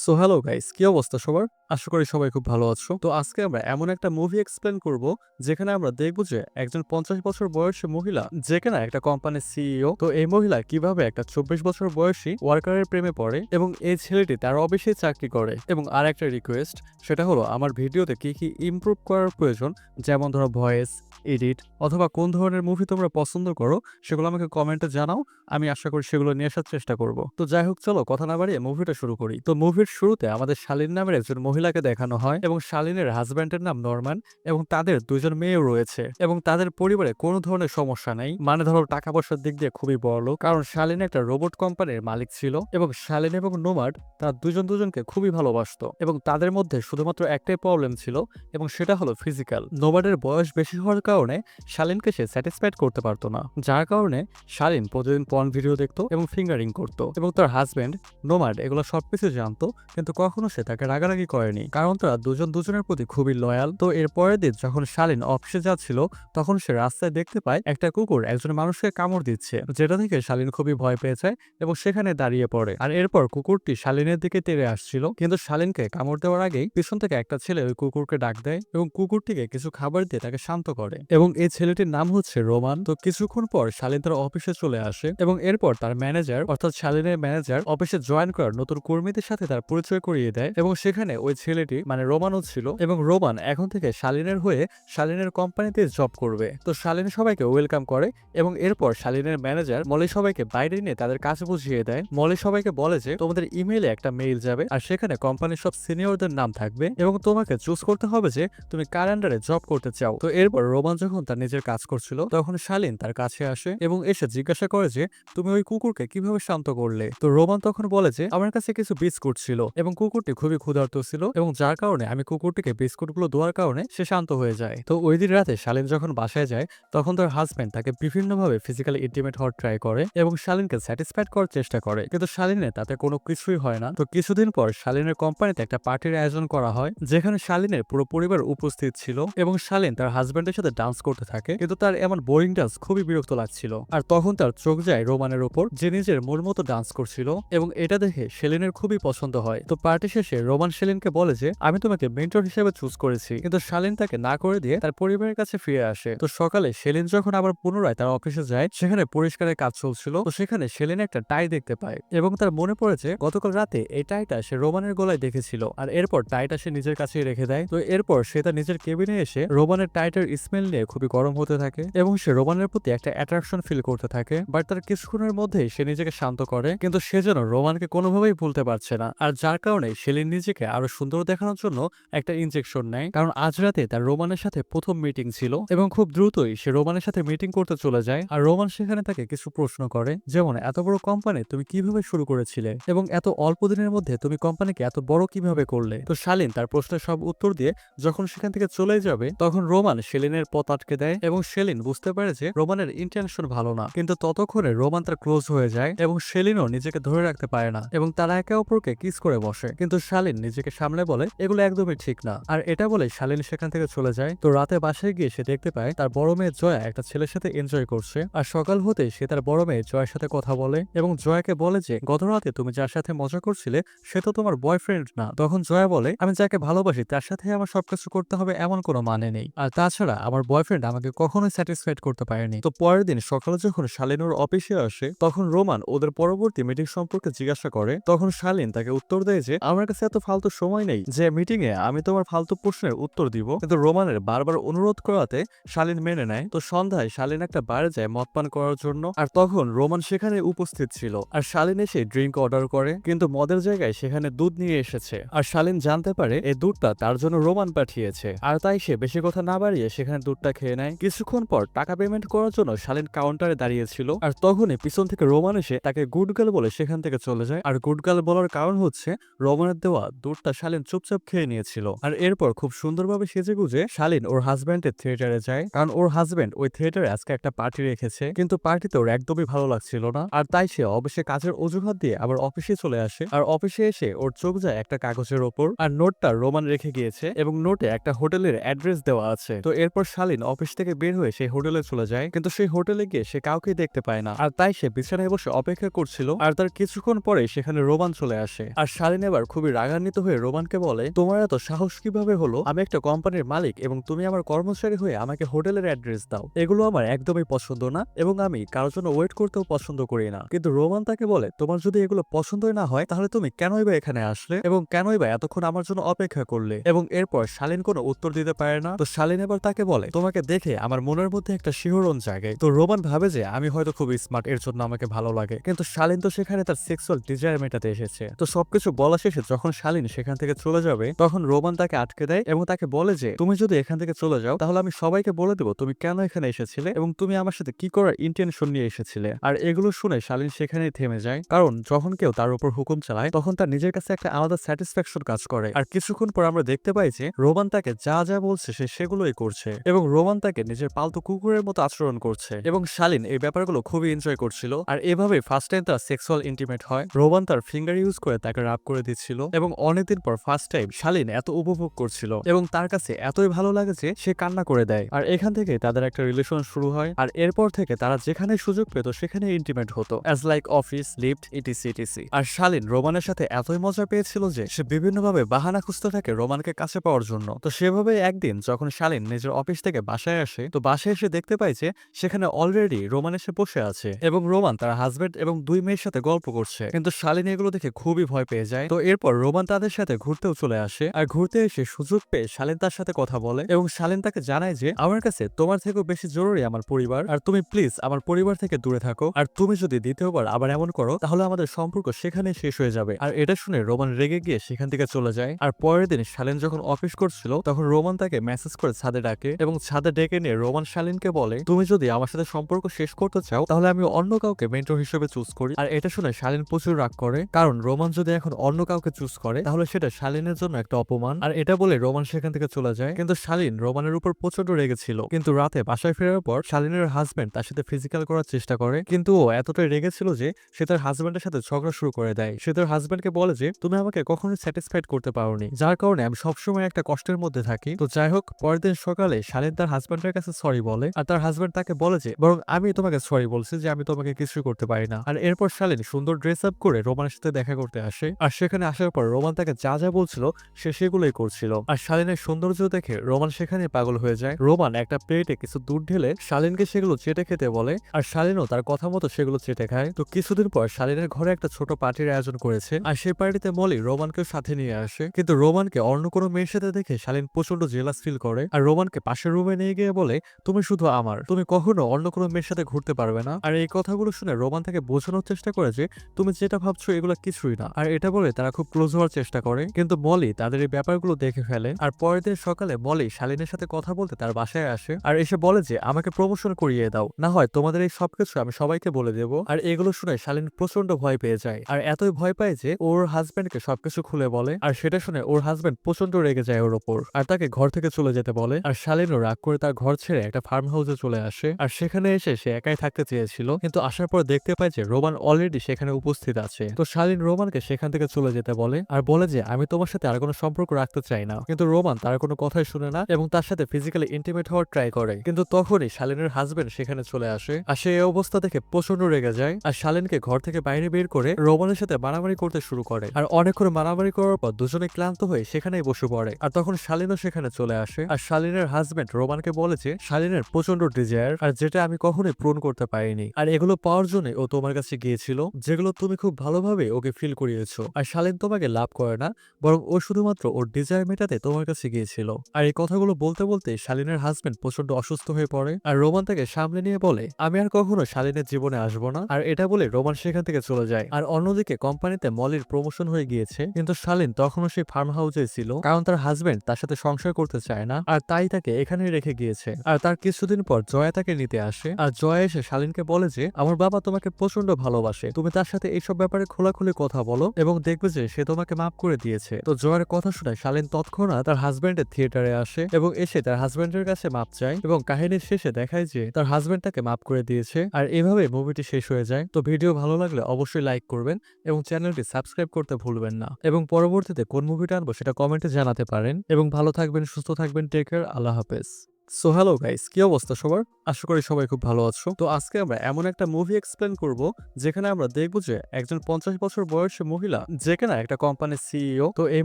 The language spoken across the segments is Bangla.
সো হ্যালো গাইস কি অবস্থা সবার? আশা করি সবাই খুব ভালো আছো। তো আজকে আমরা এমন একটা মুভি এক্সপ্লেন করব, যেখানে আমরা দেখব যে একজন পঞ্চাশ বছর বয়সী মহিলা, যে কিনা একটা কোম্পানির সিইও তো এই মহিলা কীভাবে একটা চব্বিশ বছর বয়সী ওয়ার্কারের প্রেমে পড়ে এবং এই ছেলেটি তার অফিসে চাকরি করে। এবং আর একটা রিকোয়েস্ট সেটা হলো আমার ভিডিওতে কি কি ইমপ্রুভ করার প্রয়োজন, যেমন ধরো ভয়েস এডিট অথবা কোন ধরনের মুভি তোমরা পছন্দ করো, সেগুলো আমাকে কমেন্টে জানাও, আমি আশা করি সেগুলো নিয়ে আসার চেষ্টা করব। তো যাই হোক, চলো কথা না বাড়িয়ে মুভিটা শুরু করি। তো মুভির শুরুতে আমাদের শালীন নামের একজন মহিলাকে দেখানো হয় এবং শালীনের হাজব্যান্ডের নাম নরমান এবং তাদের দুজন মেয়েও রয়েছে এবং তাদের পরিবারে কোনো ধরনের সমস্যা নেই। মানে ধরো টাকা পয়সার দিক দিয়ে খুবই বড় কারণ শালীন একটা রোবট কোম্পানির মালিক ছিল এবং শালীন এবং নোমাড তারা দুজন দুজনকে খুবই ভালোবাসতো এবং তাদের মধ্যে শুধুমাত্র একটাই প্রবলেম ছিল এবং সেটা হলো ফিজিক্যাল নোমাডের বয়স বেশি হওয়ার কারণে শালীনকে সে স্যাটিসফাইড করতে পারতো না। যার কারণে শালিন প্রতিদিন পর্ন ভিডিও দেখতো এবং ফিঙ্গারিং করতো এবং তার হাজব্যান্ড নোমাড এগুলো সবকিছু জানতো, কিন্তু কখনো সে তাকে রাগারাগি করেনি। কারণ তারা দুজন দুজনের প্রতি খুবই লয়াল তো এর পরের দিন যখন শালীন অফিসে যাচ্ছিল, তখন সে রাস্তায় দেখতে পায় একটা কুকুর একজন মানুষকে কামড় দিচ্ছে, যেটা থেকে শালীন খুবই ভয় পেয়ে যায় এবং সেখানে দাঁড়িয়ে পড়ে। আর এরপর কুকুরটি শালীনের দিকে তেড়ে আসছিল, কিন্তু শালীনকে কামড় দেওয়ার আগেই পিছন থেকে একটা ছেলে ওই কুকুরকে ডাক দেয় এবং কুকুরটিকে কিছু খাবার দিয়ে তাকে শান্ত করে। এবং এই ছেলেটির নাম হচ্ছে রোমান। তো কিছুক্ষণ পর শালিন তার অফিসে চলে আসে এবং এরপর তার ম্যানেজার অর্থাৎ শালিনের ম্যানেজার অফিসে জয়েন করার নতুন কর্মীদের সাথে তার পরিচয় করিয়ে দেয় এবং সেখানে ওই ছেলেটি মানে রোমানও ছিল এবং রোমান এখন থেকে শালিনের হয়ে শালীনের কোম্পানিতে জব করবে। তো শালিন সবাইকে ওয়েলকাম করে এবং এরপর শালিনের ম্যানেজার মলে সবাইকে বাইরে নিয়ে তাদের কাজ বুঝিয়ে দেয়। মলে সবাইকে বলে যে, তোমাদের ইমেইলে একটা মেইল যাবে আর সেখানে কোম্পানির সব সিনিয়রদের নাম থাকবে এবং তোমাকে চুজ করতে হবে যে, তুমি কার আন্ডারে জব করতে চাও। তো এরপর রোমান যখন তার নিজের কাজ করছিল, তখন শালিন তার কাছে আসে এবং এসে জিজ্ঞাসা করে যে, তুমি ওই কুকুরকে কীভাবে শান্ত করলে? তো রোমান তখন বলে যে, আমার কাছে কিছু বিস্কুট ছিল এবং কুকুরটি খুবই ক্ষুধার্ত ছিল এবং যার কারণে আমি কুকুরটিকে বিস্কুটগুলো দেওয়ার কারণে সে শান্ত হয়ে যায়। তো ওই দিন রাতে শালীন যখন বাসায় যায়, তখন তার হাজব্যান্ড তাকে বিভিন্নভাবে ফিজিক্যালি ইন্টিমেট হওয়ার ট্রাই করে এবং শালীনকে স্যাটিসফাইড করার চেষ্টা করে। কিন্তু শালীনের তাতে কোনো কিছুই হয় না। তো কিছুদিন পর শালীনের কোম্পানিতে একটা পার্টির আয়োজন করা হয়, যেখানে শালীনের পুরো পরিবার উপস্থিত ছিল এবং শালীন তার হাজব্যান্ডের সাথে ডান্স করতে থাকে। কিন্তু তার এমন বোরিং ডান্স খুবই বিরক্ত লাগছিল। আর তখন তার চোখ যায় রোমানের ওপর যে নিজের মন মতো ডান্স করছিল এবং এটা দেখে সেলিনের খুবই পছন্দ হয়। তো পার্টি শেষে রোমান সেলিনকে বলে যে আমি তোমাকে মেন্টর হিসেবে চুজ করেছি। কিন্তু শালীন তাকে না করে দিয়ে তার পরিবারের কাছে ফিরে আসে। তো সকালে সেলিন যখন আবার পুনরায় তার অফিসে যায়, সেখানে পরিষ্কারের কাজ চলছিল। তো সেখানে সেলিন একটা টাই দেখতে পায় এবং তার মনে পড়েছে, গতকাল রাতে এই টাইটা সে রোমানের গলায় দেখেছিল। আর এরপর টাইটা সে নিজের কাছেই রেখে দেয়। তো এরপর সে তার নিজের কেবিনে এসে রোমানের টাইটার স্মেল নিয়ে খুবই গরম হতে থাকে এবং সে রোমানের প্রতি একটা অ্যাট্রাকশন ফিল করতে থাকে। বাট তার কিছুক্ষণের মধ্যেই সে নিজেকে শান্ত করে। কিন্তু সে যেন রোমানকে কোনোভাবেই ভুলতে পারছে না। আর যার কারণে সেলিন নিজেকে আরও সুন্দর দেখানোর জন্য একটা ইনজেকশন নেয়। কারণ আজ রাতে তার রোমানের সাথে প্রথম মিটিং ছিল এবং খুব দ্রুতই সে রোমানের সাথে মিটিং করতে চলে যায় আর রোমান সেখানে তাকে কিছু প্রশ্ন করে, যেমন, এত বড় কোম্পানি তুমি কীভাবে শুরু করেছিলে? এবং এত অল্প দিনের মধ্যে তুমি কোম্পানিকে এত বড় কীভাবে করলে? তো শালীন তার প্রশ্নের সব উত্তর দিয়ে যখন সেখান থেকে চলে যাবে, তখন রোমান সেলিনের পথ আটকে দেয় এবং সেলিন বুঝতে পারে যে রোমানের ইন্টেনশন ভালো না। কিন্তু ততক্ষণে রোমান তার ক্লোজ হয়ে যায় এবং সেলিনও নিজেকে ধরে রাখতে পারে না এবং তারা একে অপরকে কিস করে বসে। কিন্তু শালিন নিজেকে সামলে বলে, এগুলো একদমই ঠিক না। আর এটা বলে শালীন সেখান থেকে চলে যায়। তো রাতে বাসায় গিয়ে সে দেখতে পায়, তার বড় মেয়ে জয়া একটা ছেলের সাথে এনজয় করছে। আর সকাল হতে সে তার বড় মেয়ে জয়ের সাথে কথা বলে এবং জয়াকে বলে যে, গত রাতে তুমি যার সাথে মজা করছিলে, সে তো তোমার বয়ফ্রেন্ড না। তখন জয়া বলে, আমি যাকে ভালোবাসি, তার সাথে আমার সবকিছু করতে হবে এমন কোনো মানে নেই। আর তাছাড়া আমার বয়ফ্রেন্ড আমাকে কখনোই স্যাটিসফাইড করতে পারেনি। তো পরের দিন সকালে যখন শালিনুর অফিসে আসে, তখন রোমান ওদের পরবর্তী মিটিং সম্পর্কে জিজ্ঞাসা করে। তখন শালিন তাকে উত্তর দেয় যে, আমার কাছে এত ফালতু সময় নেই যে মিটিং এ আমি তোমার ফালতু প্রশ্নের উত্তর দিব। কিন্তু রোমানের বারবার অনুরোধ করাতে শালিন মেনে নেয়। তো সন্ধ্যায় শালিন একটা বারে যায় মদ পান করার জন্য। আর তখন রোমান সেখানে উপস্থিত ছিল। আর শালিন এসে ড্রিঙ্ক অর্ডার করে। কিন্তু মদের জায়গায় সেখানে দুধ নিয়ে এসেছে। আর শালিন জানতে পারে এই দুধটা তার জন্য রোমান পাঠিয়েছে। আর তাই সে বেশি কথা না বাড়িয়ে সেখানে দুধটা খেয়ে নেয়। কিছুক্ষণ পর টাকা পেমেন্ট করার জন্য শালিন কাউন্টারে দাঁড়িয়েছিল। আর তখনই পিছন থেকে রোমান এসে তাকে গুড গার্ল বলে সেখান থেকে চলে যায়। আর গুড গার্ল বলার কারণ হচ্ছে রোমানের দেওয়া দুধটা শালিন চুপচাপ খেয়ে নিয়েছিল। আর এরপর খুব সুন্দরভাবে সেজে গুজে শালীন ওর হাজব্যান্ডের থিয়েটারে যায়। কারণ ওর হাজব্যান্ড ওই থিয়েটারে আজকে একটা পার্টি রেখেছে। কিন্তু পার্টিতে ওর একদমই ভালো লাগছিল না। আর তাই সে অবশ্যই কাজের অজুহাত দিয়ে আবার অফিসে চলে আসে। আর অফিসে এসে ওর চোখ যায় একটা কাগজের ওপর। আর নোটটা রোমান রেখে গিয়েছে এবং নোটে একটা হোটেলের অ্যাড্রেস দেওয়া আছে। তো এরপর শালীন অফিস থেকে বের হয়ে সেই হোটেলে চলে যায়। কিন্তু সেই হোটেলে গিয়ে সে কাউকে দেখতে পায় না। আর তাই সে বিছানায় বসে অপেক্ষা করছিল। আর তার কিছুক্ষণ পরে সেখানে রোমান চলে আসে। আর শালীন এবার খুবই রাগান্বিত হয়ে রোমানকে বলে, তোমার এত সাহস কীভাবে হলো? আমি একটা কোম্পানির মালিক এবং তুমি আমার কর্মচারী হয়ে আমাকে হোটেলের অ্যাড্রেস দাও। এগুলো আমার একদমই পছন্দ না এবং আমি কারোর জন্য ওয়েট করতেও পছন্দ করি না। কিন্তু রোমান তাকে বলে, তোমার যদি এগুলো পছন্দই না হয়, তাহলে তুমি কেনই বা এখানে আসলে এবং কেনই বা এতক্ষণ আমার জন্য অপেক্ষা করলে? এবং এরপর শালীন কোনো উত্তর দিতে পারে না। তো শালীন এবার তাকে বলে, তোমাকে দেখে আমার মনের মধ্যে একটা শিহরণ জাগে। তো রোমান ভাবে যে, আমি হয়তো খুব স্মার্ট এর জন্য আমাকে ভালো লাগে। কিন্তু শালীন তো সেখানে তার সেক্সুয়াল ডিজায়ার মেটাতে এসেছে। তো সবকিছু বলা শেষে যখন শালিন সেখান থেকে চলে যাবে, তখন রোমান তাকে আটকে দেয় এবং তাকে বলে যে, তুমি যদি এখান থেকে চলে যাও, তাহলে আমি সবাইকে বলে দেবো তুমি কেন এখানে এসেছিলে এবং তুমি আমার সাথে কি করার ইন্টেনশন নিয়ে এসেছিলে। আর এগুলো শুনে শালীন সেখানেই থেমে যায়। কারণ যখন কেউ তার উপর হুকুম চালায়, তখন তার নিজের কাছে একটা আলাদা স্যাটিসফ্যাকশন কাজ করে। আর কিছুক্ষণ পর আমরা দেখতে পাই যে, রোমান তাকে যা যা বলছে সে সেগুলোই করছে এবং রোমান তাকে নিজের পালতু কুকুরের মতো আচরণ করছে। এবং শালীন এই ব্যাপারগুলো খুবই এনজয় করছিল। আর এভাবে ফার্স্ট টাইম তার সেক্সুয়াল ইন্টিমেট হয়। রোমান তার ফিঙ্গার ইউজ করে তাকে রাব করে দিচ্ছিল এবং অনেকদিন পর ফার্স্ট টাইম শালীন এত উপভোগ করছিল এবং তার কাছে এতই ভালো লাগে যে সে কান্না করে দেয়। আর এখান থেকে তাদের একটা রিলেশন শুরু হয় আর এরপর থেকে তারা যেখানে সুযোগ পেত সেখানে ইন্টিমেট হতো। As like office lift etc etc আর শালীন রোমানের সাথে এতই মজা পেয়েছিল যে সে বিভিন্নভাবে বাহানা খুঁজতে থাকে রোমানকে কাছে পাওয়ার জন্য। তো সেভাবে একদিন যখন শালিন নিজের অফিস থেকে বাসায় আসে, তো বাসায় এসে দেখতে পাই যে সেখানে অলরেডি রোমান এসে বসে আছে এবং রোমান তার হাজবেন্ড এবং দুই মেয়ের সাথে গল্প করছে। কিন্তু শালিন এগুলো দেখে খুবই ভয় পেয়ে যায়। তো এরপর রোমান তাদের সাথে ঘুরতেও চলে আসে। আর ঘুরতে এসে সুযোগ পেয়ে শালীন তার সাথে কথা বলে এবং শালীন তাকে জানায় যে, আমার কাছে তোমার থেকেও বেশি জরুরি আমার পরিবার। আর তুমি প্লিজ আমার পরিবার থেকে দূরে থাকো। আর তুমি যদি দ্বিতীয়বার আবার এমন করো, তাহলে আমাদের সম্পর্ক সেখানে শেষ হয়ে যাবে। আর এটা শুনে রোমান রেগে গিয়ে সেখান থেকে চলে যায়। আর পরের দিন শালীন যখন অফিস করছিল, তখন রোমান তাকে মেসেজ করে ছাদে ডাকে এবং ছাদে ডেকে নিয়ে রোমান শালীনকে বলে, তুমি যদি আমার সাথে সম্পর্ক শেষ করতে চাও, তাহলে আমি অন্য কাউকে মেন্টর হিসেবে চুজ করি। আর এটা শুনে শালিন প্রচুর রাগ করে। কারণ রোমান যদি এখন অন্য কাউকে চুজ করে, তাহলে সেটা শালীনের জন্য একটা অপমান। আর এটা বলে রোমান সেখান থেকে চলে যায়। কিন্তু শালীন রোমানের উপর প্রচণ্ড রেগেছিল কিন্তু রাতে বাসায় ফেরার পর শালীনের হাজবেন্ড তার সাথে ফিজিক্যাল করার চেষ্টা করে। কিন্তু ও এতটাই রেগেছিল যে সে তার হাজবেন্ডের সাথে ঝগড়া শুরু করে দেয়। সে তার হাজবেন্ডকে বলে যে, তুমি আমাকে কখনোই স্যাটিসফাইড করতে পারোনি। যার কারণে আমি সবসময় একটা কষ্টের মধ্যে থাকি। তো যাই হোক, পরের দিন সকালে শালিন তার হাজবেন্ডের কাছে সরি বলে। আর তার হাজবেন্ড তাকে বলে যে, বরং আমি তোমাকে সরি বলছি যে, আমি তোমাকে কিছু করতে পারি না। আর এরপর শালিন সুন্দর ড্রেস আপ করে রোমানের সাথে দেখা করতে আসে। আর সেখানে আসার পর রোমান তাকে যা যা বলছিল, সে সেগুলোই করছিল। আর শালিনের সৌন্দর্য দেখে রোমান সেখানে পাগল হয়ে যায়। রোমান একটা প্লেটে কিছু দুধ ঢেলে শালীনকে সেগুলো চেটে খেতে বলে, আর শালীনও তার কথা মতো সেগুলো চেটে খায়। তো কিছুদিন পর শালীনের ঘরে একটা ছোট পার্টির আয়োজন করেছে, আর সেই পার্টিতে মলি রোমানকেও সাথে নিয়ে আসে। কিন্তু রোমানকে অন্য কোনো মেয়ের সাথে দেখে শালিন প্রচণ্ড জেলাস ফিল করে, আর রোমানকে পাশের রুমে নিয়ে গিয়ে বলে, তুমি শুধু আমার, তুমি কখনো অন্য কোনো মেয়ের সাথে ঘুরতে পারবে না। আর এই কথাগুলো শুনে রোমান তাকে বোঝানোর চেষ্টা করে যে, তুমি যেটা ভাবছ এগুলো কিছুই না। আর এটা বলে তারা খুব ক্লোজ হওয়ার চেষ্টা করে। কিন্তু মলি তাদের এই ব্যাপারগুলো দেখে ফেলে আর পরের দিন সকালে মলি শালীনের সাথে কথা বলতে তার বাসায় আসে আর এসে বলে যে, আমাকে প্রমোশন করিয়ে দাও। না হয় তোমাদের এই সবকিছু আমি সবাইকে বলে দেবো। আর এগুলো শুনে শালীন প্রচণ্ড ভয় পেয়ে যায় আর এতই ভয় পায় যে, ওর হাজবেন্ডকে সবকিছু খুলে বলে আর সেটা শুনে ওর হাজবেন্ড প্রচণ্ড রেগে যায় ওর ওপর আর তাকে ঘর থেকে চলে যেতে বলে আর শালীনও রাগ করে তার ঘর ছেড়ে একটা ফার্ম হাউসে চলে আসে আর সেখানে এসে সে একাই থাকতে চেয়েছিল কিন্তু আসার পর দেখতে পায় যে, রোমান অলরেডি সেখানে উপস্থিত আছে। তো শালীন রোমানকে সেখান থেকে চলে যেতে বলে আর বলে যে, আমি তোমার সাথে আর কোনো সম্পর্ক রাখতে চাই না। কিন্তু রোমান তার কোনো কথাই শুনে না এবং তার সাথে ফিজিক্যালি ইন্টিমেট হওয়ার ট্রাই করে। কিন্তু তখনই শালীনের হাজবেন্ড সেখানে চলে আসে। আর সেই অবস্থা দেখে প্রচণ্ড রেগে যায়। আর শালীনকে ঘর থেকে বাইরে বের করে রোমানের সাথে মারামারি করতে শুরু করে। আর অনেকক্ষণ মারামারি করার পর দুজনে ক্লান্ত হয়ে সেখানেই বসে পড়ে। আর তখন শালীনও সেখানে চলে আসে। আর শালীনের হাজবেন্ড রোমানকে বলেছে শালীনের প্রচণ্ড ডিজায়ার আর যেটা আমি কখনোই পূরণ করতে পারিনি। আর এগুলো পাওয়ার জন্য ও তোমার কাছে গিয়েছিল, যেগুলো তুমি খুব ভালোভাবে ওকে ফিল করিয়েছো। আর শালিন তোমাকে লাভ করে না বরং ও শুধুমাত্র ওর ডিজায়ার মেটাতে তোমার কাছে গিয়েছিল। আর এই কথাগুলো বলতে বলতে শালীনের হাজবেন্ড প্রচণ্ড অসুস্থ হয়ে পড়ে। আর রোমান তাকে সামনে নিয়ে বলে, আমি আর কখনো শালীনের জীবনে আসব না। আর এটা বলে রোমান সেখান থেকে চলে যায়। আর অন্যদিকে কোম্পানিতে মলির প্রমোশন হয়ে গিয়েছে। কিন্তু শালীন তখনও সেই ফার্ম হাউসে ছিল। কারণ তার হাজবেন্ড তার সাথে সংসার করতে চায় না। আর তাই তাকে এখানে রেখে গিয়েছে। আর তার কিছুদিন পর জয়া তাকে নিতে আসে। আর জয়া এসে শালীনকে বলে যে, আমার বাবা তোমাকে প্রচণ্ড ভালোবাসে। তুমি তার সাথে এইসব ব্যাপারে খোলাখুলি কথা বলো এবং দেখবে যে সে তোমাকে মাফ করে দিয়েছে। দিয়েছে। তো জয়ের কথা শুনে শালিন তৎক্ষণাৎ তার হাজব্যান্ডের থিয়েটারে আসে এবং এসে তার হাজব্যান্ডের কাছে মাপ চায় এবং কাহিনীর শেষে দেখায় যে তার হাজব্যান্ড তাকে মাপ করে দিয়েছে। আর এভাবে মুভিটি শেষ হয়ে যায়। তো ভিডিও ভালো লাগলে অবশ্যই লাইক করবেন এবং চ্যানেলটি সাবস্ক্রাইব করতে ভুলবেন না। এবং পরবর্তীতে কোন মুভিটা আনব সেটা কমেন্টে জানাতে পারেন। এবং ভালো থাকবেন, সুস্থ থাকবেন টেক কেয়ার আল্লাহ হাফেজ। সো হ্যালো গাইস কি অবস্থা সবার? আশা করি সবাই খুব ভালো আছো। তো আজকে আমরা এমন একটা মুভি এক্সপ্লেন করব, যেখানে আমরা দেখব যে একজন পঞ্চাশ বছর বয়সী মহিলা, যে কিনা একটা কোম্পানির সিইও তো এই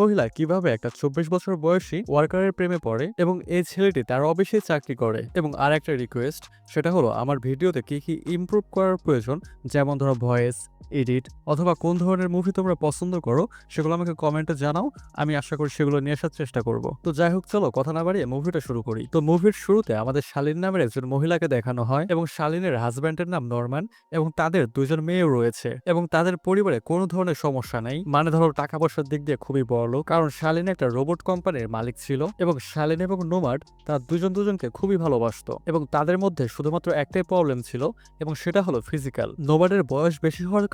মহিলা কীভাবে একটা চব্বিশ বছর বয়সী ওয়ার্কারের প্রেমে পড়ে এবং এই ছেলেটি তার অফিসে চাকরি করে। এবং আর একটা রিকোয়েস্ট সেটা হলো, আমার ভিডিওতে কি কি ইমপ্রুভ করার প্রয়োজন? যেমন ধরো ভয়েস এডিট অথবা কোন ধরনের মুভি তোমরা পছন্দ করো, সেগুলো আমাকে কমেন্টে জানাও। আমি আশা করি সেগুলো নিয়ে আসার চেষ্টা করব। তো যাই হোক, চলো কথা না বাড়িয়ে মুভিটা শুরু করি। তো মুভির শুরুতে আমাদের শালীন নামের একজন মহিলাকে দেখানো হয় এবং শালীনের হাজব্যান্ডের নাম নরমান এবং তাদের দুজন মেয়েও রয়েছে এবং তাদের পরিবারে কোনো ধরনের সমস্যা নেই। মানে ধরো টাকা পয়সার দিক দিয়ে খুবই বড় কারণ শালীন একটা রোবট কোম্পানির মালিক ছিল এবং শালীন এবং নোমার্ড তার দুজন দুজনকে খুবই ভালোবাসতো এবং তাদের মধ্যে শুধুমাত্র একটাই প্রবলেম ছিল এবং সেটা হলো ফিজিক্যাল নোমার্ডের বয়স বেশি হওয়ার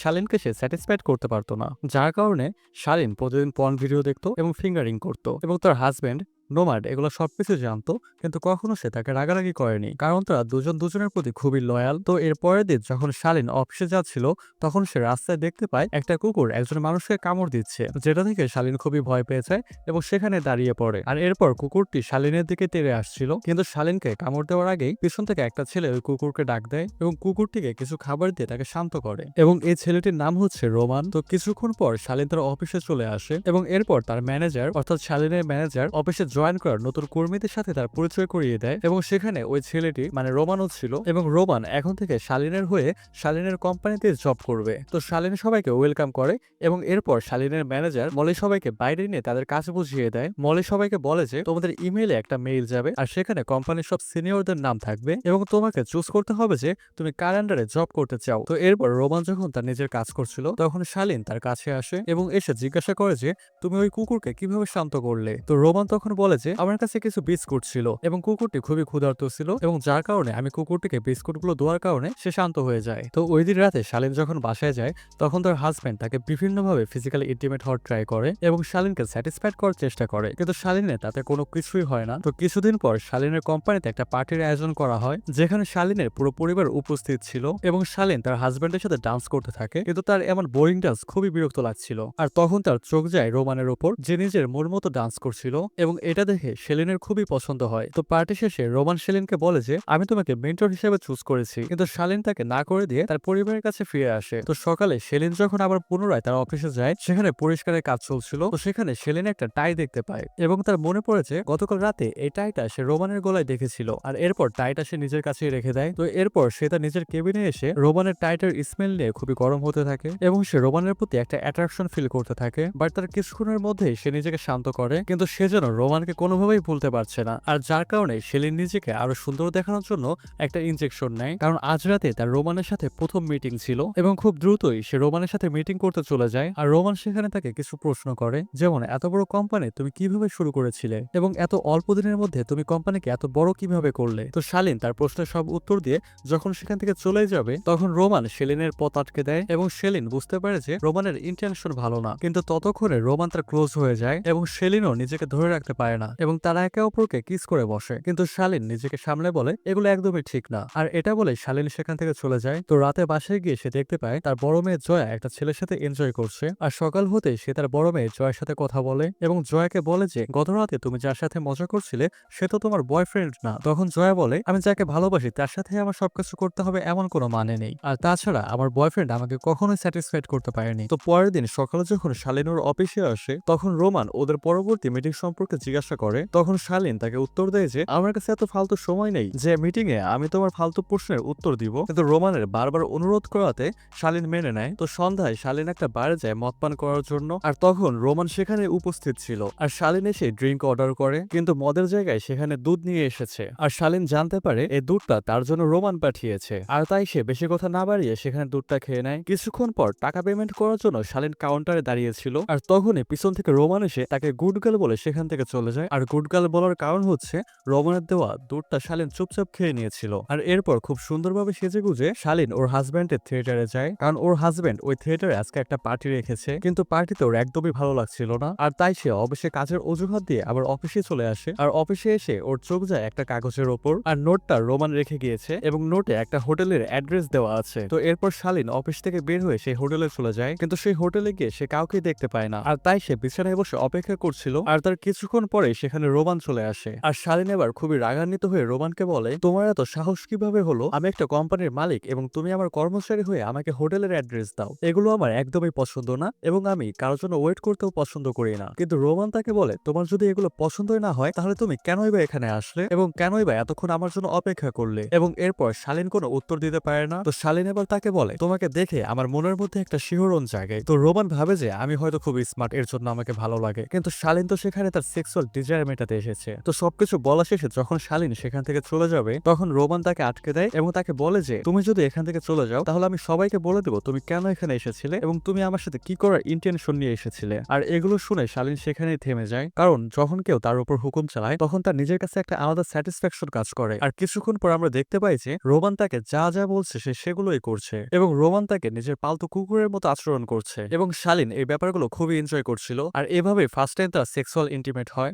শালীনকে সে স্যাটিসফাইড করতে পারতো না। যার কারণে শালিন প্রতিদিন পর্ন ভিডিও দেখতো এবং ফিঙ্গারিং করতো এবং তার হাজবেন্ড নোমাড এগুলো সবকিছু জানতো, কিন্তু কখনো সে তাকে রাগারাগি করেনি। কারণ তারা দুজন দুজনের প্রতি খুবই লয়াল তো এর পরের দিন যখন শালিন অফিসে যাচ্ছিল, তখন সে রাস্তায় দেখতে পায় একটা কুকুর একজন মানুষকে কামড় দিচ্ছে, যেটা থেকে শালিন খুবই ভয় পেয়ে যায় এবং সেখানে দাঁড়িয়ে পড়ে। আর এরপর কুকুরটি শালিনের দিকে তেড়ে আসছিল, কিন্তু শালিনকে কামড় দেওয়ার আগেই পিছন থেকে একটা ছেলে ওই কুকুরকে ডাক দেয় এবং কুকুরটিকে কিছু খাবার দিয়ে তাকে শান্ত করে। এবং এই ছেলেটির নাম হচ্ছে রোমান তো কিছুক্ষণ পর শালিন তার অফিসে চলে আসে এবং এরপর তার ম্যানেজার অর্থাৎ শালিনের ম্যানেজার অফিসে জয়েন করার নতুন কর্মীদের সাথে তার পরিচয় করিয়ে দেয় এবং সেখানে ওই ছেলেটি মানে রোমানও ছিল এবং রোমান এখন থেকে শালীনের হয়ে শালীনের কোম্পানিতে জব করবে। তো শালীন সবাইকে ওয়েলকাম করে এবং এরপর শালীনের ম্যানেজার মলে সবাইকে বাইরে নিয়ে তাদের কাজ বুঝিয়ে দেয়। মলে সবাইকে বলে যে, তোমাদের ইমেইলে একটা মেইল যাবে আর সেখানে কোম্পানির সব সিনিয়রদের নাম থাকবে এবং তোমাকে চুজ করতে হবে যে, তুমি কার আন্ডারে জব করতে চাও। তো এরপর রোমান যখন তার নিজের কাজ করছিল, তখন শালিন তার কাছে আসে এবং এসে জিজ্ঞাসা করে যে, তুমি ওই কুকুরকে কীভাবে শান্ত করলে? তো রোমান তখন বলে যে, আমার কাছে কিছু বিস্কুট ছিল এবং কুকুরটি খুবই ক্ষুধার্ত ছিল এবং যার কারণে আমি কুকুরটিকে বিস্কুটগুলো দেওয়ার কারণে সে শান্ত হয়ে যায়। তো ওই দিন রাতে শালীন যখন বাসায় যায়, তখন তার হাজব্যান্ড তাকে বিভিন্নভাবে ফিজিক্যালি ইন্টিমেট হওয়ার ট্রাই করে এবং শালীনকে স্যাটিসফাইড করার চেষ্টা করে। কিন্তু শালীনের তাতে কোনো কিছুই হয় না। তো কিছুদিন পর শালীনের কোম্পানিতে একটা পার্টির আয়োজন করা হয়, যেখানে শালিনের পুরো পরিবার উপস্থিত ছিল এবং শালিন তার হাজব্যান্ডের সাথে ডান্স করতে থাকে। কিন্তু তার এমন বোরিং ডান্স খুবই বিরক্ত লাগছিল। আর তখন তার চোখ যায় রোমানের ওপর, যে নিজের মন মতো ডান্স করছিল এবং এটা দেখে শেলিনের খুবই পছন্দ হয়। তো পার্টি শেষে রোমান শেলিনকে বলে যে, আমি তোমাকে মেন্টর হিসেবে চুজ করেছি। কিন্তু শালিন তাকে না করে দিয়ে তার পরিবারের কাছে ফিরে আসে। তো সকালে শেলিন যখন আবার পুনরায় তার অফিসে যায়, সেখানে পরিষ্কারের কাজ চলছিল। তো সেখানে শেলিন একটা টাই দেখতে পায় এবং তার মনে পড়েছে গতকাল রাতে এই টাইটা সে রোমানের গলায় দেখেছিল। আর এরপর টাইটা সে নিজের কাছেই রেখে দেয়। তো এরপর সে তার নিজের কেবিনে এসে রোমানের টাইটার স্মেল নিয়ে খুবই গরম হতে থাকে এবং সে রোমানের প্রতি একটা অ্যাট্রাকশন ফিল করতে থাকে। বাট তার কিছুক্ষণের মধ্যেই সে নিজেকে শান্ত করে। কিন্তু সে যেন রোমানকে কোনোভাবেই ভুলতে পারছে না। আর যার কারণে সেলিন নিজেকে আরও সুন্দর দেখানোর জন্য একটা ইনজেকশন নেয়। কারণ আজ রাতে তার রোমানের সাথে প্রথম মিটিং ছিল এবং খুব দ্রুতই সে রোমানের সাথে মিটিং করতে চলে যায়। আর রোমান সেখানে তাকে কিছু প্রশ্ন করে, যেমন, এত বড় কোম্পানি তুমি কীভাবে শুরু করেছিলে? এবং এত অল্প দিনের মধ্যে তুমি কোম্পানিকে এত বড় কীভাবে করলে? তো শালিন তার প্রশ্নের সব উত্তর দিয়ে যখন সেখান থেকে চলে যাবে, তখন রোমান সেলিনের পথ আটকে দেয় এবং সেলিন বুঝতে পারে যে রোমানের ইন্টেনশন ভালো না। কিন্তু ততক্ষণে রোমান তার ক্লোজ হয়ে যায় এবং সেলিনও নিজেকে ধরে রাখতে পারে না এবং তারা একে অপরকে কিস করে বসে। কিন্তু শালিন নিজেকে সামলে বলে, এগুলো একদমই ঠিক না। আর এটা বলে শালিন সেখান থেকে চলে যায়। তো রাতে বাসায় গিয়ে সে দেখতে পায়, তার বড় মেয়ে জয়া একটা ছেলের সাথে এনজয় করছে। আর সকাল হতে সে তার বড় মেয়ে জয়ের সাথে কথা বলে এবং জয়াকে বলে যে, গত রাতে তুমি যার সাথে মজা করছিলে, সে তো তোমার বয়ফ্রেন্ড না। তখন জয়া বলে, আমি যাকে ভালোবাসি, তার সাথে আমার সবকিছু করতে হবে এমন কোনো মানে নেই। আর তাছাড়া আমার বয়ফ্রেন্ড আমাকে কখনোই স্যাটিসফাইড করতে পারেনি। তো পরের দিন সকালে যখন শালিনুর অফিসে আসে, তখন রোমান ওদের পরবর্তী মিটিং সম্পর্কে জিজ্ঞাসা করে, তখন শালিন তাকে উত্তর দেয় যে, আমার কাছে এত ফালতু সময় নেই যে মিটিং এ আমি তোমার ফালতু প্রশ্নের উত্তর দিব। কিন্তু রোমানের বারবার অনুরোধ করাতে শালিন মেনে নেয়। তো সন্ধ্যায় শালিন একটা বাইরে যায় মদ পান করার জন্য। আর তখন রোমান সেখানে উপস্থিত ছিল। আর শালিন এসে ড্রিঙ্ক অর্ডার করে। কিন্তু মদের জায়গায় সেখানে দুধ নিয়ে এসেছে। আর শালিন জানতে পারে এই দুধটা তার জন্য রোমান পাঠিয়েছে। আর তাই সে বেশি কথা না বাড়িয়ে সেখানে দুধটা খেয়ে নেয়। কিছুক্ষণ পর টাকা পেমেন্ট করার জন্য শালিন কাউন্টারে দাঁড়িয়েছিল। আর তখনই পিছন থেকে রোমান এসে তাকে গুড গার্ল বলে সেখান থেকে চলে চলে যায়। আর গুড গার্ল বলার কারণ হচ্ছে রোমানের দেওয়া দুধটা শালিন চুপচাপ খেয়ে নিয়েছিল। আর এরপর খুব সুন্দরভাবে সেজে গুজে শালিন ওর হাজব্যান্ডের থিয়েটারে যায়। কারণ ওর হাজব্যান্ড ওই থিয়েটারে আজকে একটা পার্টি রেখেছে। কিন্তু পার্টিতে ওর একদমই ভালো লাগছিল না। আর তাই সে অফিসে কাজের অজুহাত দিয়ে আবার অফিসে চলে আসে। আর অফিসে এসে ওর চোখ যায় একটা কাগজের ওপর। আর নোটটা রোমান রেখে গিয়েছে এবং নোটে একটা হোটেলের অ্যাড্রেস দেওয়া আছে। তো এরপর শালিন অফিস থেকে বের হয়ে সেই হোটেলে চলে যায়। কিন্তু সেই হোটেলে গিয়ে সে কাউকে দেখতে পায় না। আর তাই সে বিছানায় বসে অপেক্ষা করছিল। আর তার কিছুক্ষণ পরে সেখানে রোমান চলে আসে। আর শালিন এবার খুবই রাগান্বিত হয়ে রোমানকে বলে, তোমার এত সাহস কীভাবে হলো? আমি একটা কোম্পানির মালিক এবং তুমি আমার কর্মচারী হয়ে আমাকে হোটেলের অ্যাড্রেস দাও। এগুলো আমার একদমই পছন্দ না এবং আমি কারোর জন্য ওয়েট করতেও পছন্দ করি না। কিন্তু রোমান তাকে বলে, তোমার যদি এগুলো পছন্দই না হয়, তাহলে তুমি কেনই বা এখানে আসলে? এবং কেনই বা এতক্ষণ আমার জন্য অপেক্ষা করলে? এবং এরপর শালিন কোনো উত্তর দিতে পারে না। তো শালিন এবার তাকে বলে, তোমাকে দেখে আমার মনের মধ্যে একটা শিহরণ জাগে। তো রোমান ভাবে যে, আমি হয়তো খুব স্মার্ট এর জন্য আমাকে ভালো লাগে। কিন্তু শালিন তো সেখানে তার সেক্সুয়াল ডিজায়ার মেটাতে এসেছে। তো সবকিছু বলা শেষে যখন শালিন সেখান থেকে চলে যাবে, তখন রোমান তাকে আটকে দেয় এবং তাকে বলে যে, তুমি যদি এখান থেকে চলে যাও, তাহলে আমি সবাইকে বলে দেবো তুমি কেন এখানে এসেছিলে এবং তুমি আমার সাথে কি করার ইন্টেনশন নিয়ে এসেছিলে। আর এগুলো শুনে শালিন সেখানেই থেমে যায়। কারণ যখন কেউ তার উপর হুকুম চালায়, তখন তার নিজের কাছে একটা আলাদা স্যাটিসফ্যাকশন কাজ করে। আর কিছুক্ষণ পর আমরা দেখতে পাই যে, রোমান তাকে যা যা বলছে সে সেগুলোই করছে এবং রোমান তাকে নিজের পালতু কুকুরের মতো আচরণ করছে। এবং শালিন এই ব্যাপারগুলো খুবই এনজয় করছিল। আর এভাবে ফার্স্ট টাইম তার সেক্সুয়াল ইন্টিমেট হয়।